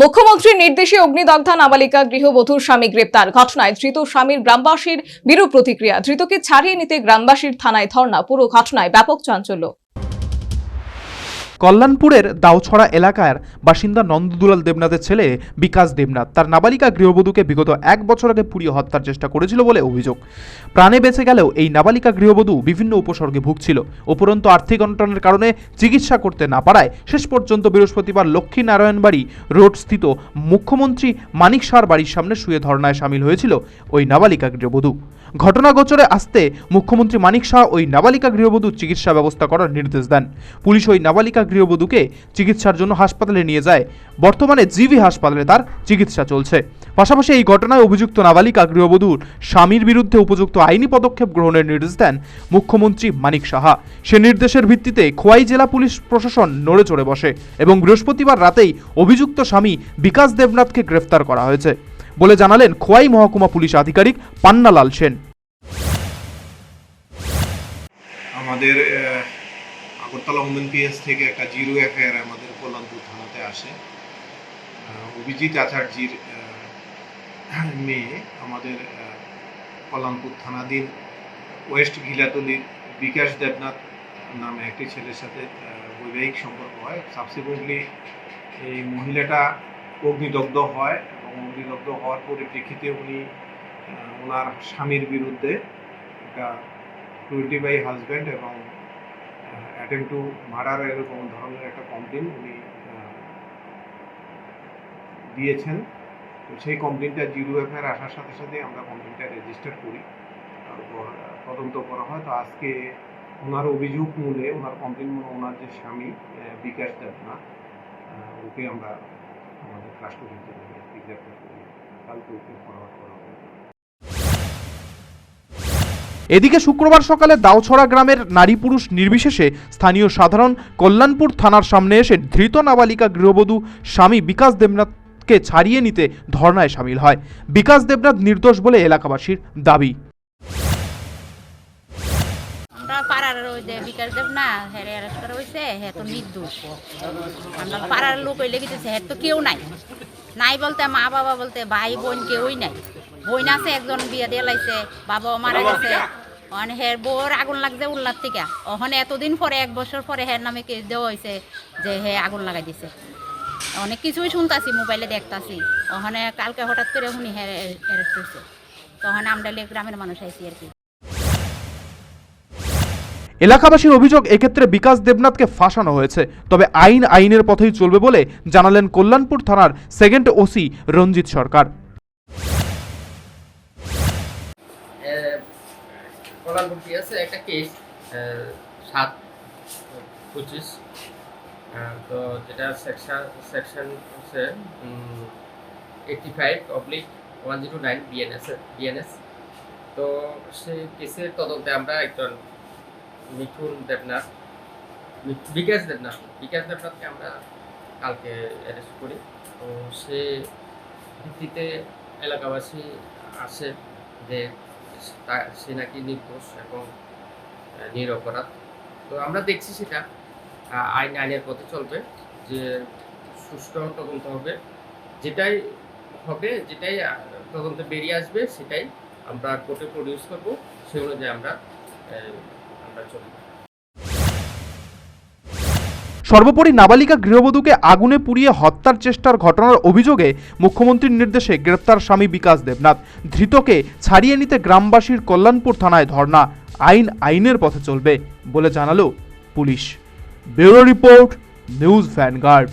মুখ্যমন্ত্রীর নির্দেশে অগ্নিদগ্ধা নাবালিকা গৃহবধূর স্বামী গ্রেপ্তার। ঘটনায় ধৃত স্বামীর গ্রামবাসীর বিরূপ প্রতিক্রিয়া। ধৃতকে ছাড়িয়ে নিতে গ্রামবাসীর থানায় ধর্ণা। পুরো ঘটনায় ব্যাপক চাঞ্চল্য। কল্যাণপুরের দাউছড়া এলাকার বাসিন্দা নন্দদুলাল দেবনাথের ছেলে বিকাশ দেবনাথ। তার নাবালিকা গৃহবধূকে বিগত এক বছর আগে পুড়িয়ে হত্যার চেষ্টা করেছিল বলে অভিযোগ। প্রাণে বেঁচে গেলেও এই নাবালিকা গৃহবধূ বিভিন্ন উপসর্গে ভুগছিল। উপরন্তু আর্থিক অনটনের কারণে চিকিৎসা করতে না পারায় শেষ পর্যন্ত বৃহস্পতিবার লক্ষ্মীনারায়ণবাড়ি রোড স্থিত মুখ্যমন্ত্রী মানিক সার বাড়ির সামনে শুয়ে ধর্নায় সামিল হয়েছিল ওই নাবালিকা গৃহবধূ। ঘটনাগোচরে আসতে মুখ্যমন্ত্রী মানিক শাহ ওই নাবালিকা গৃহবধূর চিকিৎসা ব্যবস্থা করার নির্দেশ দেন। পুলিশ ওই নাবালিকা গৃহবধূকে চিকিৎসার জন্য হাসপাতালে নিয়ে যায়। বর্তমানে জিবি হাসপাতালে তার চিকিৎসা চলছে। পাশাপাশি এই ঘটনায় অভিযুক্ত নাবালিকা গৃহবধূর স্বামীর বিরুদ্ধে উপযুক্ত আইনি পদক্ষেপ গ্রহণের নির্দেশ দেন মুখ্যমন্ত্রী মানিক সাহা। সে নির্দেশের ভিত্তিতে খোয়াই জেলা পুলিশ প্রশাসন নড়ে চড়ে বসে এবং বৃহস্পতিবার রাতেই অভিযুক্ত স্বামী বিকাশ দেবনাথকে গ্রেফতার করা হয়েছে বলে জানালেন খোয়াই মহকুমা পুলিশ আধিকারিক পান্নালাল সেন। আমাদের আগরতলা ওমেন পিএস থেকে একটা জিরো এফআইআর আমাদের কল্যাণপুর থানাতে আসে। অভিজিৎ আচার্যির মেয়ে আমাদের কল্যাণপুর থানাধীন ওয়েস্ট ঘিলাতলির বিকাশ দেবনাথ নামে একটি ছেলের সাথে বৈবাহিক সম্পর্ক হয়। সাবসিকুয়েন্টলি এই মহিলাটা অগ্নিদগ্ধ হয় এবং অগ্নিদগ্ধ হওয়ার পরিপ্রেক্ষিতে উনি ওনার স্বামীর বিরুদ্ধে একটা ক্রুয়েলটি বাই হাজব্যান্ড এবং অ্যাটেম্প টু মার্ডার এরকম ধরনের একটা কমপ্লেন উনি দিয়েছেন। তো সেই কমপ্লেনটা জিরো এফআইআর আসার সাথে সাথে আমরা কমপ্লেনটা রেজিস্টার করি। তারপর তদন্ত করা হয়। তো আজকে ওনার অভিযোগ মূলে ওনার কমপ্লেন মূলে ওনার যে স্বামী বিকাশ দেবনাথ আহ, ওকে আমরা আমাদের কাস্টডিতে গ্রেপ্তার করি। কালকে ওকে ফরওয়ার্ড করা এদিকে শুক্রবার সকালে দাউছড়া গ্রামের নারী পুরুষ নির্বিশেষে স্থানীয় সাধারণ কল্যাণপুর থানার সামনে এসে ধৃত নাবালিকা গৃহবধূ স্বামী বিকাশ দেবনাথকে ছাড়িয়ে নিতে ধর্নায় সামিল হয়। বিকাশ দেবনাথ নির্দোষ বলে এলাকাবাসীর দাবি। আমরা পাড়ার ওই যে বিকাশ অ্যারেস্ট করা হয়েছে হ্যাঁ তো নির্দোষ। আমরা পাড়ার লোক হ্যাঁ তো কেউ নাই। নাই বলতে মা বাবা বলতে ভাই বোন কেউই নাই। বোন আছে একজন বিয়ে দিয়ে লাইছে বাবা মারা গেছে। অন হের বউর আগুন লাগছে উল্লার থেকে। ওখানে এতদিন পরে এক বছর পরে হের নামে কেস দেওয়া হয়েছে যে হে আগুন লাগাই দিছে। অনেক কিছুই শুনতাছি মোবাইলে দেখতাছি। ওখানে কালকে হঠাৎ করে শুনি হ্যাঁ অ্যারেস্ট হয়েছে তখন আমরা গ্রামের মানুষ আইছি আর কি। এলাকাবাসীর অভিযোগ এক্ষেত্রে বিকাশ দেবনাথকে ফাঁসানো হয়েছে। তবে আইন আইনের পথেই চলবে বলে জানালেন কল্যাণপুর থানার সেকেন্ড ওসি রঞ্জিত সরকার। কলারপুর আছে, একটা কেস সাত, পঁচিশ। তো যেটা সেকশন সেকশন হচ্ছে eighty five oblique one zero nine BNS BNS তো সেই কেসের তদন্তে আমরা একজন মিঠুন দেবনাথ বিকাশ দেবনাথ, বিকাশ দেবনাথকে আমরা কালকে অ্যারেস্ট করি। তো সে ভিত্তিতে এলাকাবাসী আসে যে সে নাকি নির্দোষ এবং নিরপরাধ। তো আমরা দেখছি সেটা আইন আইনের পথে চলবে যে সুষ্ঠু তদন্ত হবে। যেটাই হবে, যেটাই তদন্তে বেরিয়ে আসবে, সেটাই আমরা কোর্টে প্রডিউস করব। সেই অনুযায়ী আমরা আমরা চলব। সর্বোপরি নাবালিকা গৃহবধূকে আগুনে পুড়িয়ে হত্যার চেষ্টার ঘটনার অভিযোগে মুখ্যমন্ত্রীর নির্দেশে গ্রেপ্তার স্বামী বিকাশ দেবনাথ। ধৃতকে ছাড়িয়ে নিতে গ্রামবাসীর কল্যাণপুর থানায় ধর্ণা। আইন আইনের পথে চলবে বলে জানালো police. Bureau report, news Vanguard.